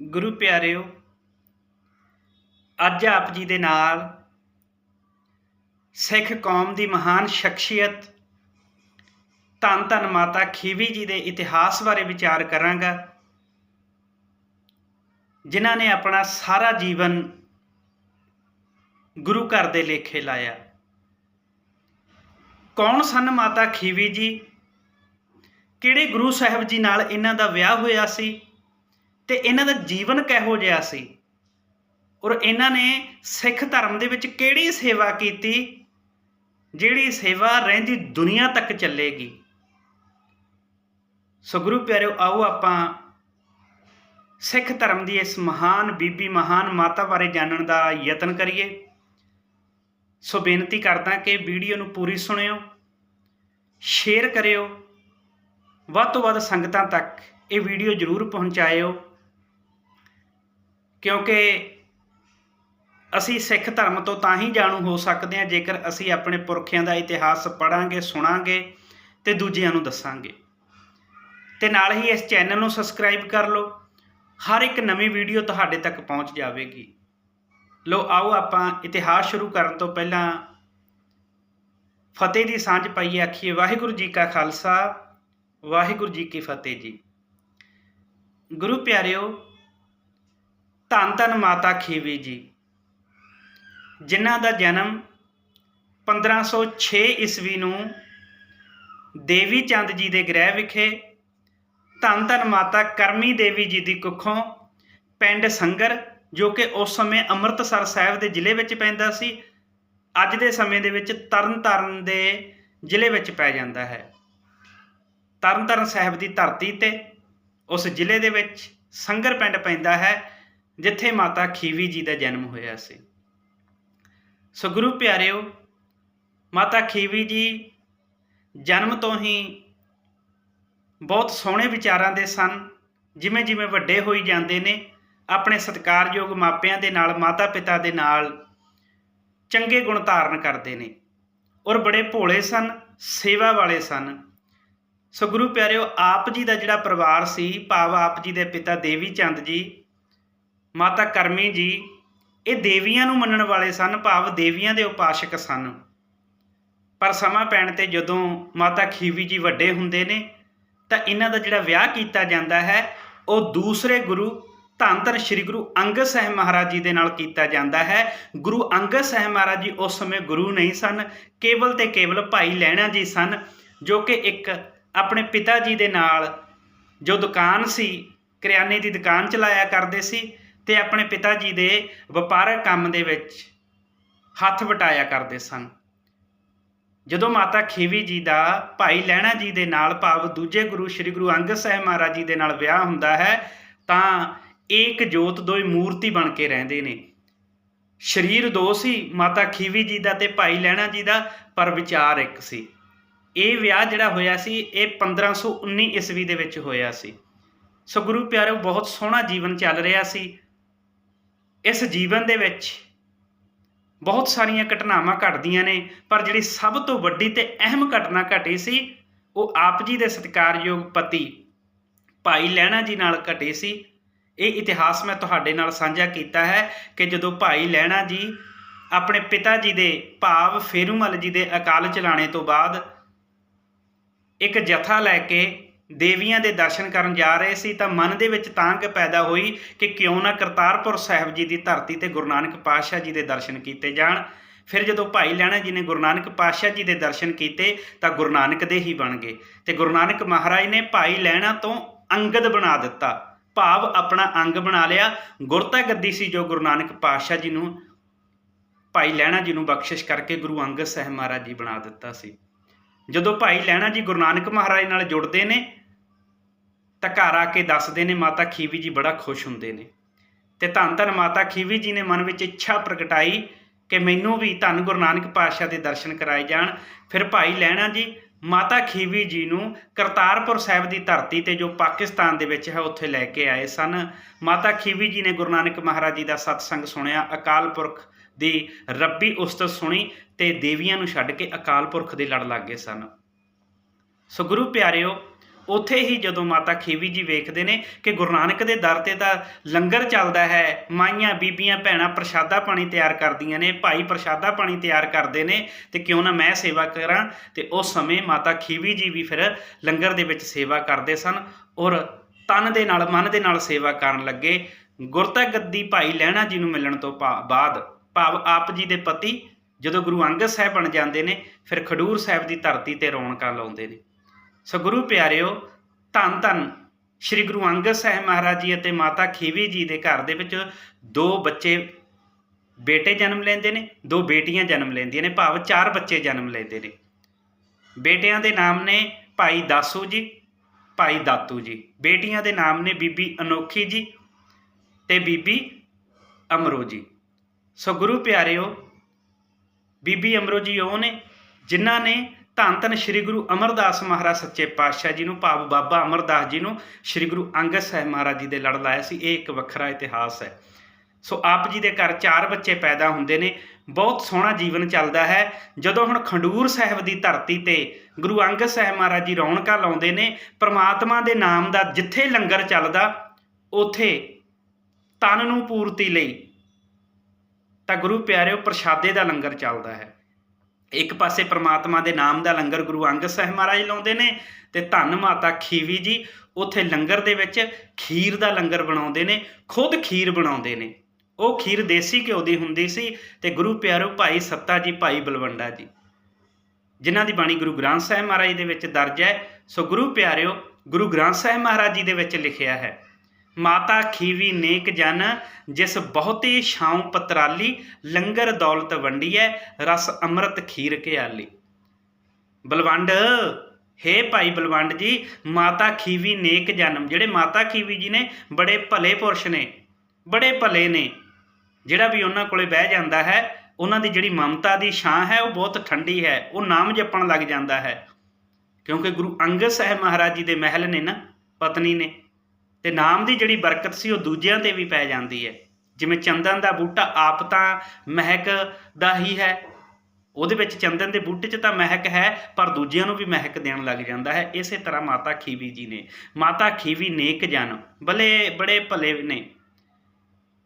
ਗੁਰੂ ਪਿਆਰਿਓ, ਅੱਜ ਆਪ ਜੀ ਦੇ ਨਾਲ ਸਿੱਖ ਕੌਮ ਦੀ ਮਹਾਨ ਸ਼ਖਸੀਅਤ ਧੰਨ ਧੰਨ ਮਾਤਾ ਖੀਵੀ ਜੀ ਦੇ ਇਤਿਹਾਸ ਬਾਰੇ ਵਿਚਾਰ ਕਰਾਂਗਾ, ਜਿਨ੍ਹਾਂ ਨੇ ਆਪਣਾ ਸਾਰਾ ਜੀਵਨ ਗੁਰੂ ਘਰ ਦੇ ਲੇਖੇ ਲਾਇਆ। ਕੌਣ ਸਨ ਮਾਤਾ ਖੀਵੀ ਜੀ? ਕਿਹੜੇ ਗੁਰੂ ਸਾਹਿਬ ਜੀ ਨਾਲ ਇਹਨਾਂ ਦਾ ਵਿਆਹ ਹੋਇਆ ਸੀ? ਤੇ ਇਹਨਾਂ ਦਾ ਜੀਵਨ ਕਿਹੋ ਜਿਹਾ ਸੀ? ਔਰ ਇਹਨਾਂ ਨੇ ਸਿੱਖ ਧਰਮ ਦੇ ਵਿੱਚ ਕਿਹੜੀ ਸੇਵਾ ਕੀਤੀ ਜਿਹੜੀ ਸੇਵਾ ਰਹਿੰਦੀ ਦੁਨੀਆ ਤੱਕ ਚੱਲੇਗੀ? ਸੋ ਗੁਰੂ ਪਿਆਰਿਓ, ਆਓ ਆਪਾਂ ਸਿੱਖ ਧਰਮ ਦੀ ਇਸ ਮਹਾਨ ਬੀਬੀ, ਮਹਾਨ ਮਾਤਾ ਬਾਰੇ ਜਾਣਨ ਦਾ ਯਤਨ ਕਰੀਏ। ਸੋ ਬੇਨਤੀ ਕਰਦਾ ਕਿ ਵੀਡੀਓ ਨੂੰ ਪੂਰੀ ਸੁਣਿਓ, ਸ਼ੇਅਰ ਕਰਿਓ। ਵੱਧ ਤੋਂ ਵੱਧ ਸੰਗਤਾਂ ਤੱਕ ਇਹ ਵੀਡੀਓ ਜ਼ਰੂਰ ਪਹੁੰਚਾਇਓ। ਕਿਉਂਕਿ ਅਸੀਂ ਸਿੱਖ ਧਰਮ ਤੋਂ ਤਾਂ ਹੀ ਜਾਣੂ ਹੋ ਸਕਦੇ ਹਾਂ ਜੇਕਰ ਅਸੀਂ ਆਪਣੇ ਪੁਰਖਿਆਂ ਦਾ ਇਤਿਹਾਸ ਪੜਾਂਗੇ ਸੁਣਾਂਗੇ ਤੇ ਦੂਜਿਆਂ ਨੂੰ ਦੱਸਾਂਗੇ। ਤੇ ਨਾਲ ਹੀ ਇਸ ਚੈਨਲ ਨੂੰ ਸਬਸਕ੍ਰਾਈਬ ਕਰ ਲਓ। ਹਰ ਇੱਕ ਨਵੀਂ ਵੀਡੀਓ ਤੁਹਾਡੇ ਤੱਕ ਪਹੁੰਚ ਜਾਵੇਗੀ। ਲੋ ਆਓ ਆਪਾਂ ਇਤਿਹਾਸ ਸ਼ੁਰੂ ਕਰਨ ਤੋਂ ਪਹਿਲਾਂ ਫਤਿਹ ਦੀ ਸਾਂਝ ਪਾਈਏ, ਆਖੀਏ, ਵਾਹਿਗੁਰੂ ਜੀ ਕਾ ਖਾਲਸਾ, ਵਾਹਿਗੁਰੂ ਜੀ ਕੀ ਫਤਿਹ ਜੀ। ਗੁਰੂ ਪਿਆਰਿਓ ਧੰਨ ਧੰਨ ਮਾਤਾ ਖੀਵੀ ਜੀ, ਜਿਨ੍ਹਾਂ ਦਾ ਜਨਮ 1506 ਈਸਵੀ ਨੂੰ ਦੇਵੀ ਚੰਦ ਜੀ ਦੇ ਗ੍ਰਹਿ ਵਿਖੇ ਧੰਨ ਧੰਨ ਮਾਤਾ ਕਰਮੀ ਦੇਵੀ ਜੀ ਦੀ ਕੁੱਖੋਂ ਪਿੰਡ ਸੰਗਰ, ਜੋ ਕਿ ਉਸ ਸਮੇਂ ਅੰਮ੍ਰਿਤਸਰ ਸਾਹਿਬ ਦੇ ਜ਼ਿਲ੍ਹੇ ਵਿੱਚ ਪੈਂਦਾ ਸੀ, ਅੱਜ ਦੇ ਸਮੇਂ ਦੇ ਵਿੱਚ ਤਰਨਤਾਰਨ ਦੇ ਜ਼ਿਲ੍ਹੇ ਵਿੱਚ ਪੈ ਜਾਂਦਾ ਹੈ। ਤਰਨਤਾਰਨ ਸਾਹਿਬ ਦੀ ਧਰਤੀ ਤੇ ਉਸ ਜ਼ਿਲ੍ਹੇ ਦੇ ਵਿੱਚ ਸੰਗਰ ਪਿੰਡ ਪੈਂਦਾ ਹੈ। ਜਿੱਥੇ ਮਾਤਾ ਖੀਵੀ ਜੀ ਦਾ ਜਨਮ ਹੋਇਆ ਸੀ। ਸੋ ਗੁਰੂ ਪਿਆਰਿਓ, ਮਾਤਾ ਖੀਵੀ ਜੀ ਜਨਮ ਤੋਂ ਹੀ ਬਹੁਤ ਸੋਹਣੇ ਵਿਚਾਰਾਂ ਦੇ ਸਨ। ਜਿਵੇਂ ਜਿਵੇਂ ਵੱਡੇ ਹੋਈ ਜਾਂਦੇ ਨੇ, ਆਪਣੇ ਸਤਿਕਾਰਯੋਗ ਮਾਪਿਆਂ ਦੇ ਨਾਲ, ਮਾਤਾ ਪਿਤਾ ਦੇ ਨਾਲ ਚੰਗੇ ਗੁਣ ਧਾਰਨ ਕਰਦੇ ਨੇ ਔਰ ਬੜੇ ਭੋਲੇ ਸਨ, ਸੇਵਾ ਵਾਲੇ ਸਨ। ਸੋ ਗੁਰੂ ਪਿਆਰਿਓ, ਆਪ ਜੀ ਦਾ ਜਿਹੜਾ ਪਰਿਵਾਰ ਸੀ, ਭਾਵ ਆਪ ਜੀ ਦੇ ਪਿਤਾ ਦੇਵੀ ਚੰਦ ਜੀ ਮਾਤਾ ਕਰਮੀ ਜੀ, ਇਹ ਦੇਵੀਆਂ ਨੂੰ ਮੰਨਣ ਵਾਲੇ ਸਨ, ਭਾਵ ਦੇਵੀਆਂ ਦੇ ਉਪਾਸ਼ਕ ਸਨ। ਪਰ ਸਮਾਂ ਪੈਣ ਤੇ ਜਦੋਂ ਮਾਤਾ ਖੀਵੀ ਜੀ ਵੱਡੇ ਹੁੰਦੇ ਨੇ, ਤਾਂ ਇਹਨਾਂ ਦਾ ਜਿਹੜਾ ਵਿਆਹ ਕੀਤਾ ਜਾਂਦਾ ਹੈ, ਉਹ ਦੂਸਰੇ ਗੁਰੂ ਧੰਨ ਧੰਨ ਸ੍ਰੀ ਗੁਰੂ ਅੰਗਦ ਸਾਹਿਬ ਮਹਾਰਾਜ ਜੀ ਦੇ ਨਾਲ ਕੀਤਾ ਜਾਂਦਾ ਹੈ। ਗੁਰੂ ਅੰਗਦ ਸਾਹਿਬ ਮਹਾਰਾਜ ਜੀ ਉਸ ਸਮੇਂ ਗੁਰੂ ਨਹੀਂ ਸਨ, ਕੇਵਲ ਤੇ ਕੇਵਲ ਭਾਈ ਲੈਣਾ ਜੀ ਸਨ, ਜੋ ਕਿ ਇੱਕ ਆਪਣੇ ਪਿਤਾ ਜੀ ਦੇ ਨਾਲ ਜੋ ਦੁਕਾਨ ਸੀ, ਕਰਿਆਨੇ ਦੀ ਦੁਕਾਨ ਚਲਾਇਆ ਕਰਦੇ ਸੀ ਤੇ ਆਪਣੇ ਪਿਤਾ ਜੀ ਦੇ ਵਪਾਰਕ ਕੰਮ ਦੇ ਵਿੱਚ ਹੱਥ ਵਟਾਇਆ ਕਰਦੇ ਸਨ। ਜਦੋਂ ਮਾਤਾ ਖੀਵੀ ਜੀ ਦਾ ਭਾਈ ਲਹਿਣਾ ਜੀ ਦੇ ਨਾਲ ਭਾਵ ਦੂਜੇ ਗੁਰੂ ਸ੍ਰੀ ਗੁਰੂ ਅੰਗਦ ਸਾਹਿਬ ਮਹਾਰਾਜ ਜੀ ਦੇ ਨਾਲ ਵਿਆਹ ਹੁੰਦਾ ਹੈ, ਤਾਂ ਏਕ ਜੋਤ ਦੋਈ ਮੂਰਤੀ ਬਣ ਕੇ ਰਹਿੰਦੇ ਨੇ। ਸਰੀਰ ਦੋ ਸੀ, ਮਾਤਾ ਖੀਵੀ ਜੀ ਦਾ ਤੇ ਭਾਈ ਲਹਿਣਾ ਜੀ ਦਾ, ਪਰ ਵਿਚਾਰ ਇੱਕ ਸੀ। ਇਹ ਵਿਆਹ ਜਿਹੜਾ ਹੋਇਆ ਸੀ, ਇਹ 1519 ਈਸਵੀ ਦੇ ਵਿੱਚ ਹੋਇਆ ਸੀ। ਸੋ ਗੁਰੂ ਪਿਆਰਿਓ ਬਹੁਤ ਸੋਹਣਾ ਜੀਵਨ ਚੱਲ ਰਿਹਾ ਸੀ। ਇਸ ਜੀਵਨ ਦੇ ਵਿੱਚ ਬਹੁਤ ਸਾਰੀਆਂ ਘਟਨਾਵਾਂ ਘਟਦੀਆਂ ਨੇ, ਪਰ ਜਿਹੜੀ ਸਭ ਤੋਂ ਵੱਡੀ ਤੇ ਅਹਿਮ ਘਟਨਾ ਘਟੀ ਸੀ, ਉਹ ਆਪ ਜੀ ਦੇ ਸਤਿਕਾਰਯੋਗ ਪਤੀ ਭਾਈ ਲਹਿਣਾ ਜੀ ਨਾਲ ਘਟੀ ਸੀ। ਇਹ ਇਤਿਹਾਸ ਮੈਂ ਤੁਹਾਡੇ ਨਾਲ ਸਾਂਝਾ ਕੀਤਾ ਹੈ ਕਿ ਜਦੋਂ ਭਾਈ ਲਹਿਣਾ ਜੀ ਆਪਣੇ ਪਿਤਾ ਜੀ ਦੇ ਭਾਵ ਫੇਰੂਮਲ ਜੀ ਦੇ ਅਕਾਲ ਚਲਾਣੇ ਤੋਂ ਬਾਅਦ ਇੱਕ ਜਥਾ ਲੈ ਕੇ ਦੇਵੀਆਂ ਦੇ ਦਰਸ਼ਨ ਕਰਨ ਜਾ ਰਹੇ ਸੀ ਤਾਂ ਮਨ ਦੇ ਵਿੱਚ ਤਾਂਗ ਪੈਦਾ ਹੋਈ ਕਿ ਕਿਉਂ ਨਾ ਕਰਤਾਰਪੁਰ ਸਾਹਿਬ ਜੀ ਦੀ ਧਰਤੀ ਤੇ ਗੁਰੂ ਨਾਨਕ ਪਾਤਸ਼ਾਹ ਜੀ ਦੇ ਦਰਸ਼ਨ ਕੀਤੇ ਜਾਣ। ਫਿਰ ਜਦੋਂ ਭਾਈ ਲੈਣਾ ਜੀ ਨੇ ਗੁਰੂ ਨਾਨਕ ਪਾਤਸ਼ਾਹ ਜੀ ਦੇ ਦਰਸ਼ਨ ਕੀਤੇ ਤਾਂ ਗੁਰੂ ਨਾਨਕ ਦੇ ਹੀ ਬਣ ਗਏ ਤੇ ਗੁਰੂ ਨਾਨਕ ਮਹਾਰਾਜ ਨੇ ਭਾਈ ਲੈਣਾ ਤੋਂ ਅੰਗਦ ਬਣਾ ਦਿੱਤਾ। ਭਾਵ ਆਪਣਾ ਅੰਗ ਬਣਾ ਲਿਆ। ਗੁਰਤਾ ਗੱਦੀ ਸੀ ਜੋ ਗੁਰੂ ਨਾਨਕ ਪਾਤਸ਼ਾਹ ਜੀ ਨੂੰ, ਭਾਈ ਲੈਣਾ ਜੀ ਨੂੰ ਬਖਸ਼ਿਸ਼ ਕਰਕੇ ਗੁਰੂ ਅੰਗਦ ਸਾਹਿਬ ਮਹਾਰਾਜ ਜੀ ਬਣਾ ਦਿੱਤਾ ਸੀ। ਜਦੋਂ ਭਾਈ ਲੈਣਾ ਜੀ ਗੁਰੂ ਨਾਨਕ ਮਹਾਰਾਜ ਨਾਲ ਜੁੜਦੇ ਨੇ ਤਾਂ ਘਰ ਆ ਕੇ ਦੱਸਦੇ ਨੇ, ਮਾਤਾ ਖੀਵੀ ਜੀ ਬੜਾ ਖੁਸ਼ ਹੁੰਦੇ ਨੇ। ਤੇ ਧੰਨ ਧੰਨ ਮਾਤਾ ਖੀਵੀ ਜੀ ਨੇ ਮਨ ਵਿੱਚ ਇੱਛਾ ਪ੍ਰਗਟਾਈ ਕਿ ਮੈਨੂੰ ਵੀ ਧੰਨ ਗੁਰੂ ਨਾਨਕ ਪਾਤਸ਼ਾਹ ਦੇ ਦਰਸ਼ਨ ਕਰਾਏ ਜਾਣ। ਫਿਰ ਭਾਈ ਲੈਣਾ ਜੀ, ਮਾਤਾ ਖੀਵੀ ਜੀ ਨੂੰ ਕਰਤਾਰਪੁਰ ਸਾਹਿਬ ਦੀ ਧਰਤੀ ਤੇ ਜੋ ਪਾਕਿਸਤਾਨ ਦੇ ਵਿੱਚ ਹੈ, ਉੱਥੇ ਲੈ ਕੇ ਆਏ ਸਨ। ਮਾਤਾ ਖੀਵੀ ਜੀ ਨੇ ਗੁਰੂ ਨਾਨਕ ਮਹਾਰਾਜ ਜੀ ਦਾ ਸਤਸੰਗ ਸੁਣਿਆ, ਅਕਾਲ ਪੁਰਖ ਦੀ ਰੱਬੀ ਉਸਤਤ ਸੁਣੀ ਤੇ ਦੇਵੀਆਂ ਨੂੰ ਛੱਡ ਕੇ ਅਕਾਲ ਪੁਰਖ ਦੇ ਲੜ ਲੱਗ ਗਏ ਸਨ। ਸੋ ਗੁਰੂ ਪਿਆਰਿਓ ਉੱਥੇ ਹੀ ਜਦੋਂ ਮਾਤਾ ਖੀਵੀ ਜੀ ਵੇਖਦੇ ਨੇ ਕਿ ਗੁਰੂ ਨਾਨਕ ਦੇ ਦਰ ਤੇ ਤਾਂ ਲੰਗਰ ਚੱਲਦਾ ਹੈ, ਮਾਈਆਂ, ਬੀਬੀਆਂ, ਭੈਣਾਂ ਪ੍ਰਸ਼ਾਦਾ ਪਾਣੀ ਤਿਆਰ ਕਰਦੀਆਂ ਨੇ, ਭਾਈ ਪ੍ਰਸ਼ਾਦਾ ਪਾਣੀ ਤਿਆਰ ਕਰਦੇ ਨੇ ਤੇ ਕਿਉਂ ਨਾ ਮੈਂ ਸੇਵਾ ਕਰਾਂ? ਤੇ ਉਸ ਸਮੇਂ ਮਾਤਾ ਖੀਵੀ ਜੀ ਵੀ ਫਿਰ ਲੰਗਰ ਦੇ ਵਿੱਚ ਸੇਵਾ ਕਰਦੇ ਸਨ ਔਰ ਤਨ ਦੇ ਨਾਲ, ਮਨ ਦੇ ਨਾਲ ਸੇਵਾ ਕਰਨ ਲੱਗੇ। ਗੁਰਤਾ ਗੱਦੀ ਭਾਈ ਲਹਿਣਾ ਜੀ ਨੂੰ ਮਿਲਣ ਤੋਂ ਭਾ- ਬਾਅਦ ਭਾਵ ਆਪ ਜੀ ਦੇ ਪਤੀ ਜਦੋਂ ਗੁਰੂ ਅੰਗਦ ਸਾਹਿਬ ਬਣ ਜਾਂਦੇ ਨੇ, ਫਿਰ ਖਡੂਰ ਸਾਹਿਬ ਦੀ ਧਰਤੀ ਤੇ ਰੌਣਕਾਂ ਲਾਉਂਦੇ ਨੇ। ਸੋ ਗੁਰੂ ਪਿਆਰਿਓ, ਧੰਨ ਧੰਨ ਸ੍ਰੀ ਗੁਰੂ ਅੰਗਦ ਸਾਹਿਬ ਮਹਾਰਾਜ ਜੀ ਅਤੇ ਮਾਤਾ ਖੀਵੀ ਜੀ ਦੇ ਘਰ ਦੇ ਵਿੱਚ ਦੋ ਬੱਚੇ ਬੇਟੇ ਜਨਮ ਲੈਂਦੇ ਨੇ, ਦੋ ਬੇਟੀਆਂ ਜਨਮ ਲੈਂਦੀਆਂ ਨੇ, ਭਾਵ ਚਾਰ ਬੱਚੇ ਜਨਮ ਲੈਂਦੇ ਨੇ। ਬੇਟਿਆਂ ਦੇ ਨਾਮ ਨੇ ਭਾਈ ਦਾਸੂ ਜੀ, ਭਾਈ ਦਾਤੂ ਜੀ। ਬੇਟੀਆਂ ਦੇ ਨਾਮ ਨੇ ਬੀਬੀ ਅਨੋਖੀ ਜੀ ਤੇ ਬੀਬੀ ਅਮਰੋ ਜੀ। ਸੋ ਗੁਰੂ ਪਿਆਰਿਓ, ਬੀਬੀ ਅਮਰੋ ਜੀ ਉਹ ਨੇ ਜਿਨ੍ਹਾਂ ਨੇ ਧੰਨ ਧੰਨ ਸ੍ਰੀ ਗੁਰੂ ਅਮਰਦਾਸ ਮਹਾਰਾਜ ਸੱਚੇ ਪਾਤਸ਼ਾਹ ਜੀ ਨੂੰ, ਭਾਵ ਬਾਬਾ ਅਮਰਦਾਸ ਜੀ ਨੂੰ, ਸ੍ਰੀ ਗੁਰੂ ਅੰਗਦ ਸਾਹਿਬ ਮਹਾਰਾਜ ਜੀ ਦੇ ਲੜ ਲਾਇਆ ਸੀ। ਇਹ ਇੱਕ ਵੱਖਰਾ ਇਤਿਹਾਸ ਹੈ। ਸੋ ਆਪ ਜੀ ਦੇ ਘਰ ਚਾਰ ਬੱਚੇ ਪੈਦਾ ਹੁੰਦੇ ਨੇ। ਬਹੁਤ ਸੋਹਣਾ ਜੀਵਨ ਚੱਲਦਾ ਹੈ। ਜਦੋਂ ਹੁਣ ਖੰਡੂਰ ਸਾਹਿਬ ਦੀ ਧਰਤੀ ਤੇ ਗੁਰੂ ਅੰਗਦ ਸਾਹਿਬ ਮਹਾਰਾਜ ਜੀ ਰੌਣਕਾਂ ਲਾਉਂਦੇ ਨੇ, ਪ੍ਰਮਾਤਮਾ ਦੇ ਨਾਮ ਦਾ ਜਿੱਥੇ ਲੰਗਰ ਚੱਲਦਾ, ਉਥੇ ਤਨ ਨੂੰ ਪੂਰਤੀ ਲਈ ਤਾਂ ਗੁਰੂ ਪਿਆਰਿਓ, ਪ੍ਰਸ਼ਾਦੇ ਦਾ ਲੰਗਰ ਚੱਲਦਾ ਹੈ। ਇੱਕ ਪਾਸੇ ਪ੍ਰਮਾਤਮਾ ਦੇ ਨਾਮ ਦਾ ਲੰਗਰ ਗੁਰੂ ਅੰਗਦ ਸਾਹਿਬ ਮਹਾਰਾਜ ਲਾਉਂਦੇ ਨੇ ਤੇ ਧੰਨ ਮਾਤਾ ਖੀਵੀ ਜੀ ਉੱਥੇ ਲੰਗਰ ਦੇ ਵਿੱਚ ਖੀਰ ਦਾ ਲੰਗਰ ਬਣਾਉਂਦੇ ਨੇ, ਖੁਦ ਖੀਰ ਬਣਾਉਂਦੇ ਨੇ। ਉਹ ਖੀਰ ਦੇਸੀ ਘਿਓ ਦੀ ਹੁੰਦੀ ਸੀ ਤੇ ਗੁਰੂ ਪਿਆਰੋ ਭਾਈ ਸੱਤਾ ਜੀ, ਭਾਈ ਬਲਵੰਡਾ ਜੀ। ਜਿਨ੍ਹਾਂ ਦੀ ਬਾਣੀ ਗੁਰੂ ਗ੍ਰੰਥ ਸਾਹਿਬ ਮਹਾਰਾਜ ਦੇ ਵਿੱਚ ਦਰਜ ਹੈ, ਸੋ ਗੁਰੂ ਪਿਆਰਿਓ, ਗੁਰੂ ਗ੍ਰੰਥ ਸਾਹਿਬ ਮਹਾਰਾਜ ਜੀ ਦੇ ਵਿੱਚ ਲਿਖਿਆ ਹੈ। ਮਾਤਾ ਖੀਵੀ ਨੇਕ ਜਨ, ਜਿਸ ਬਹੁਤੀ ਛਾਉ ਪਤਰਾਲੀ, ਲੰਗਰ ਦੌਲਤ ਵੰਡੀਐ ਰਸ ਅੰਮ੍ਰਿਤ ਖੀਰ ਕੇ ਆਲੀ ਬਲਵੰਡ, ਹੇ ਭਾਈ ਬਲਵੰਡ ਜੀ, ਮਾਤਾ ਖੀਵੀ ਨੇਕ ਜਨਮ ਜਿਹੜੇ ਮਾਤਾ ਖੀਵੀ ਜੀ ਨੇ, ਬੜੇ ਭਲੇ ਪੁਰਸ਼ ਨੇ, ਬੜੇ ਭਲੇ ਨੇ। ਜਿਹੜਾ ਵੀ ਉਹਨਾਂ ਕੋਲੇ ਬਹਿ ਜਾਂਦਾ ਹੈ, ਉਹਨਾਂ ਦੀ ਜਿਹੜੀ ਮਮਤਾ ਦੀ ਛਾਂ ਹੈ, ਉਹ ਬਹੁਤ ਠੰਡੀ ਹੈ, ਉਹ ਨਾਮ ਜਪਣ ਲੱਗ ਜਾਂਦਾ ਹੈ। ਕਿਉਂਕਿ ਗੁਰੂ ਅੰਗਦ ਸਾਹਿਬ ਮਹਾਰਾਜ ਜੀ ਦੇ ਮਹਿਲ ਨੇ ਨਾ, ਪਤਨੀ ਨੇ ਤੇ ਨਾਮ ਦੀ ਜਿਹੜੀ ਬਰਕਤ ਸੀ ਉਹ ਦੂਜਿਆਂ ਤੇ ਵੀ ਪੈ ਜਾਂਦੀ ਹੈ। ਜਿਵੇਂ ਚੰਦਨ ਦਾ ਬੂਟਾ ਆਪ ਤਾਂ ਮਹਿਕ ਦਾ ਹੀ ਹੈ, ਉਹਦੇ ਵਿੱਚ ਚੰਦਨ ਦੇ ਬੂਟੇ 'ਚ ਤਾਂ ਮਹਿਕ ਹੈ, ਪਰ ਦੂਜਿਆਂ ਨੂੰ ਵੀ ਮਹਿਕ ਦੇਣ ਲੱਗ ਜਾਂਦਾ ਹੈ। ਇਸੇ ਤਰ੍ਹਾਂ ਮਾਤਾ ਖੀਵੀ ਜੀ ਨੇ, ਮਾਤਾ ਖੀਵੀ ਨੇਕ ਜਨ ਭਲੇ ਬੜੇ ਭਲੇ ਨੇ।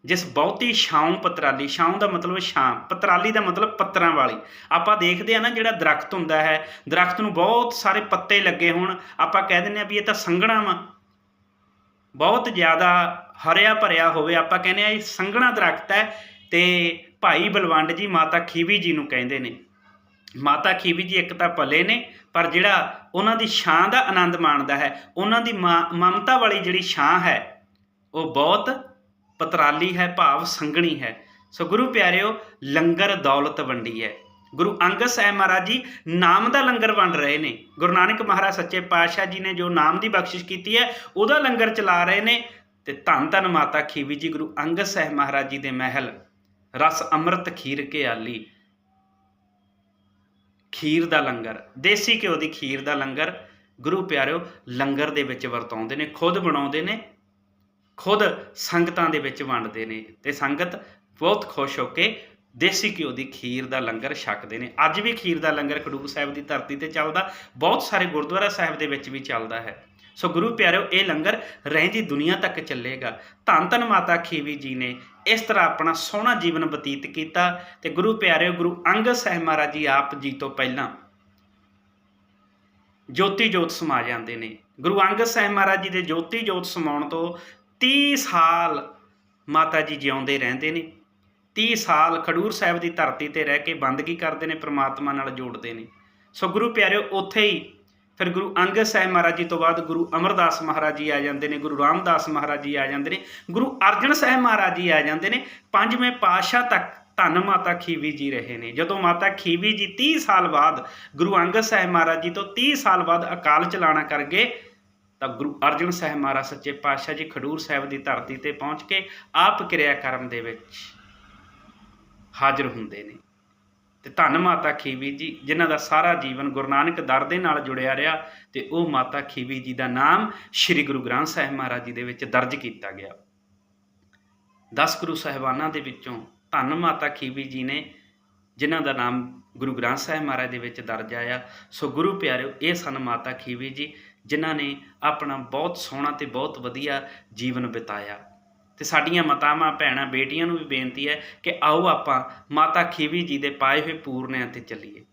ਜਿਸ ਬਹੁਤੀ ਛਾਉਂ ਪਤਰਾਲੀ, ਛਾਉ ਦਾ ਮਤਲਬ ਛਾਂ, ਪਤਰਾਲੀ ਦਾ ਮਤਲਬ ਪੱਤਰਾਂ ਵਾਲੀ। ਆਪਾਂ ਦੇਖਦੇ ਆ ਨਾ ਜਿਹੜਾ ਦਰਖਤ ਹੁੰਦਾ ਹੈ, ਦਰਖਤ ਨੂੰ ਬਹੁਤ ਸਾਰੇ ਪੱਤੇ ਲੱਗੇ ਹੋਣ, ਆਪਾਂ ਕਹਿ ਦਿੰਦੇ ਆ ਵੀ ਇਹ ਤਾਂ ਸੰਘਣਾ ਵਾ। ਬਹੁਤ ਜ਼ਿਆਦਾ ਹਰਿਆ ਭਰਿਆ ਹੋਵੇ, ਆਪਾਂ ਕਹਿੰਦੇ ਆ ਇਹ ਸੰਘਣਾ ਦਰਖਤ ਹੈ ਤੇ ਭਾਈ ਬਲਵੰਡ ਜੀ ਮਾਤਾ ਖੀਵੀ ਜੀ ਨੂੰ ਕਹਿੰਦੇ ਨੇ। ਮਾਤਾ ਖੀਵੀ ਜੀ ਇੱਕ ਤਾਂ ਭਲੇ ਨੇ, ਪਰ ਜਿਹੜਾ ਉਹਨਾਂ ਦੀ ਛਾਂ ਦਾ ਆਨੰਦ ਮਾਣਦਾ ਹੈ, ਉਹਨਾਂ ਦੀ ਮਾ- ਮਮਤਾ ਵਾਲੀ ਜਿਹੜੀ ਛਾਂ ਹੈ, ਉਹ ਬਹੁਤ ਪਤਰਾਲੀ ਹੈ, ਭਾਵ ਸੰਘਣੀ ਹੈ। ਸੋ ਗੁਰੂ ਪਿਆਰਿਓ, ਲੰਗਰ ਦੌਲਤ ਵੰਡੀ ਹੈ। ਗੁਰੂ ਅੰਗਦ ਸਾਹਿਬ ਮਹਾਰਾਜ ਜੀ ਨਾਮ ਦਾ ਲੰਗਰ ਵੰਡ ਰਹੇ ਨੇ। ਗੁਰੂ ਨਾਨਕ ਮਹਾਰਾਜ ਸੱਚੇ ਪਾਤਸ਼ਾਹ ਜੀ ਨੇ ਜੋ ਨਾਮ ਦੀ ਬਖਸ਼ਿਸ਼ ਕੀਤੀ ਹੈ, ਉਹਦਾ ਲੰਗਰ ਚਲਾ ਰਹੇ ਨੇ ਤੇ ਧੰਨ ਧੰਨ ਮਾਤਾ ਖੀਵੀ ਜੀ, ਗੁਰੂ ਅੰਗਦ ਸਾਹਿਬ ਮਹਾਰਾਜ ਜੀ ਦੇ ਮਹਿਲ, ਰਸ ਅੰਮ੍ਰਿਤ ਖੀਰ ਕੇ ਆਲੀ ਖੀਰ ਦਾ ਲੰਗਰ, ਦੇਸੀ ਘਿਓ ਦੀ ਖੀਰ ਦਾ ਲੰਗਰ, ਗੁਰੂ ਪਿਆਰਿਓ, ਲੰਗਰ ਦੇ ਵਿੱਚ ਵਰਤਾਉਂਦੇ ਨੇ, ਖੁਦ ਬਣਾਉਂਦੇ ਨੇ, ਖੁਦ ਸੰਗਤਾਂ ਦੇ ਵਿੱਚ ਵੰਡਦੇ ਨੇ ਤੇ ਸੰਗਤ ਬਹੁਤ ਖੁਸ਼ ਹੋ ਕੇ ਦੇਸੀ ਘਿਓ ਦੀ ਖੀਰ ਦਾ ਲੰਗਰ ਛਕਦੇ ਨੇ। ਅੱਜ ਵੀ ਖੀਰ ਦਾ ਲੰਗਰ ਖਡੂਰ ਸਾਹਿਬ ਦੀ ਧਰਤੀ ਤੇ ਚੱਲਦਾ। ਬਹੁਤ ਸਾਰੇ ਗੁਰਦੁਆਰਾ ਸਾਹਿਬ ਦੇ ਵਿੱਚ ਵੀ ਚੱਲਦਾ ਹੈ। ਸੋ ਗੁਰੂ ਪਿਆਰਿਓ, ਇਹ ਲੰਗਰ ਰਹਿੰਦੀ ਦੁਨੀਆ ਤੱਕ ਚੱਲੇਗਾ। ਧੰਨ ਧੰਨ ਮਾਤਾ ਖੀਵੀ ਜੀ ਨੇ ਇਸ ਤਰ੍ਹਾਂ ਆਪਣਾ ਸੋਹਣਾ ਜੀਵਨ ਬਤੀਤ ਕੀਤਾ ਤੇ ਗੁਰੂ ਪਿਆਰਿਓ, ਗੁਰੂ ਅੰਗਦ ਸਾਹਿਬ ਮਹਾਰਾਜ ਜੀ ਆਪ ਜੀ ਤੋਂ ਪਹਿਲਾਂ ਜੋਤੀ ਜੋਤ ਸਮਾ ਜਾਂਦੇ ਨੇ। ਗੁਰੂ ਅੰਗਦ ਸਾਹਿਬ ਮਹਾਰਾਜ ਜੀ ਦੇ ਜੋਤੀ ਜੋਤ ਸਮਾਉਣ ਤੋਂ 30 ਸਾਲ ਮਾਤਾ ਜੀ ਜਿਉਂਦੇ ਰਹਿੰਦੇ ਨੇ। 30 ਸਾਲ ਖਡੂਰ ਸਾਹਿਬ ਦੀ ਧਰਤੀ ਤੇ ਰਹਿ ਕੇ ਬੰਦਗੀ ਕਰਦੇ ਨੇ, ਪ੍ਰਮਾਤਮਾ ਨਾਲ ਜੋੜਦੇ ਨੇ। ਸੋ ਗੁਰੂ ਪਿਆਰਿਓ, ਉੱਥੇ ਹੀ ਫਿਰ ਗੁਰੂ ਅੰਗਦ ਸਾਹਿਬ ਮਹਾਰਾਜ ਜੀ ਤੋਂ ਬਾਅਦ ਗੁਰੂ ਅਮਰਦਾਸ ਮਹਾਰਾਜ ਜੀ ਆ ਜਾਂਦੇ ਨੇ, ਗੁਰੂ ਰਾਮਦਾਸ ਮਹਾਰਾਜ ਜੀ ਆ ਜਾਂਦੇ ਨੇ, ਗੁਰੂ ਅਰਜਨ ਸਾਹਿਬ ਮਹਾਰਾਜ ਜੀ ਆ ਜਾਂਦੇ ਨੇ, ਪੰਜਵੇਂ ਪਾਤਸ਼ਾਹ ਤੱਕ ਧੰਨ ਮਾਤਾ ਖੀਵੀ ਜੀ ਰਹੇ ਨੇ। ਜਦੋਂ ਮਾਤਾ ਖੀਵੀ ਜੀ 30 ਸਾਲ ਬਾਅਦ ਗੁਰੂ ਅੰਗਦ ਸਾਹਿਬ ਮਹਾਰਾਜ ਜੀ ਤੋਂ 30 ਸਾਲ ਬਾਅਦ ਅਕਾਲ ਚਲਾਣਾ ਕਰ ਗਏ, ਤਾਂ ਗੁਰੂ ਅਰਜਨ ਸਾਹਿਬ ਮਹਾਰਾਜ ਸੱਚੇ ਪਾਤਸ਼ਾਹ ਜੀ ਖਡੂਰ ਸਾਹਿਬ ਦੀ ਧਰਤੀ ਤੇ ਪਹੁੰਚ ਕੇ ਆਪ ਕਿਰਿਆ ਕਰਮ ਦੇ ਵਿੱਚ ਹਾਜ਼ਰ ਹੁੰਦੇ ਨੇ। ਤੇ ਧੰਨ ਮਾਤਾ ਖੀਵੀ ਜੀ, ਜਿਨ੍ਹਾਂ ਦਾ ਸਾਰਾ ਜੀਵਨ ਗੁਰੂ ਨਾਨਕ ਦਰ ਦੇ ਨਾਲ ਜੁੜਿਆ ਰਿਹਾ, ਤੇ ਉਹ ਮਾਤਾ ਖੀਵੀ ਜੀ ਦਾ ਨਾਮ ਸ੍ਰੀ ਗੁਰੂ ਗ੍ਰੰਥ ਸਾਹਿਬ ਮਹਾਰਾਜ ਜੀ ਦੇ ਵਿੱਚ ਦਰਜ ਕੀਤਾ ਗਿਆ। 10 ਗੁਰੂ ਸਾਹਿਬਾਨਾਂ ਦੇ ਵਿੱਚੋਂ ਧੰਨ ਮਾਤਾ ਖੀਵੀ ਜੀ ਨੇ, ਜਿਨ੍ਹਾਂ ਦਾ ਨਾਮ ਗੁਰੂ ਗ੍ਰੰਥ ਸਾਹਿਬ ਮਹਾਰਾਜ ਦੇ ਵਿੱਚ ਦਰਜ ਆਇਆ, ਸੋ ਗੁਰੂ ਪਿਆਰਿਓ, ਇਹ ਸਨ ਮਾਤਾ ਖੀਵੀ ਜੀ, ਜਿਨ੍ਹਾਂ ਨੇ ਆਪਣਾ ਬਹੁਤ ਸੋਹਣਾ ਤੇ ਬਹੁਤ ਵਧੀਆ ਜੀਵਨ ਬਿਤਾਇਆ। ਤੇ ਸਾਡੀਆਂ ਮਾਤਾਵਾਂ, ਭੈਣਾਂ, ਬੇਟੀਆਂ ਨੂੰ ਵੀ ਬੇਨਤੀ ਹੈ ਕਿ ਆਓ ਆਪਾਂ ਮਾਤਾ ਖੀਵੀ ਜੀ ਦੇ ਪਾਏ ਹੋਏ ਪੂਰਨਿਆਂ ਤੇ ਚੱਲੀਏ।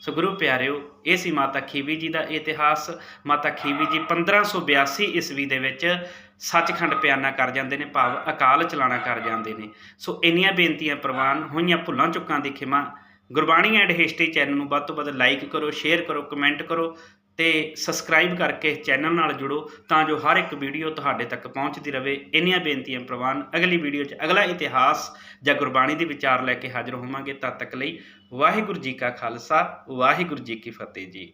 ਸੋ ਗੁਰੂ ਪਿਆਰਿਓ, ਇਹ ਸੀ ਮਾਤਾ ਖੀਵੀ ਜੀ ਦਾ ਇਤਿਹਾਸ। ਮਾਤਾ ਖੀਵੀ ਜੀ 1582 ਈਸਵੀ ਦੇ ਵਿੱਚ ਸੱਚਖੰਡ ਪਿਆਨਾ ਕਰ ਜਾਂਦੇ ਨੇ, ਭਾਵ ਅਕਾਲ ਚਲਾਣਾ ਕਰ ਜਾਂਦੇ ਨੇ। ਸੋ ਇੰਨੀਆਂ ਬੇਨਤੀਆਂ ਪ੍ਰਵਾਨ, ਹੋਈਆਂ ਭੁੱਲਾਂ ਚੁੱਕਾਂ ਦੀ ਖਿਮਾ। ਗੁਰਬਾਣੀ ਐਂਡ ਹਿਸਟਰੀ ਚੈਨਲ ਨੂੰ ਵੱਧ ਤੋਂ ਵੱਧ ਲਾਈਕ ਕਰੋ ਸ਼ੇਅਰ ਕਰੋ ਕਮੈਂਟ ਕਰੋ। ਤੇ ਸਬਸਕ੍ਰਾਈਬ ਕਰਕੇ ਚੈਨਲ ਨਾਲ ਜੁੜੋ ਤਾਂ ਜੋ ਹਰ ਇੱਕ ਵੀਡੀਓ ਤੁਹਾਡੇ ਤੱਕ ਪਹੁੰਚਦੀ ਰਹੇ ਇੰਨੀਆਂ ਬੇਨਤੀਆਂ ਪ੍ਰਵਾਨ। ਅਗਲੀ ਵੀਡੀਓ 'ਚ ਅਗਲਾ ਇਤਿਹਾਸ ਜਾਂ ਗੁਰਬਾਣੀ ਦੇ ਵਿਚਾਰ ਲੈ ਕੇ ਹਾਜ਼ਰ ਹੋਵਾਂਗੇ। ਤਦ ਤੱਕ ਲਈ ਵਾਹਿਗੁਰੂ ਜੀ ਕਾ ਖਾਲਸਾ, ਵਾਹਿਗੁਰੂ ਜੀ ਕੀ ਫਤਿਹ ਜੀ।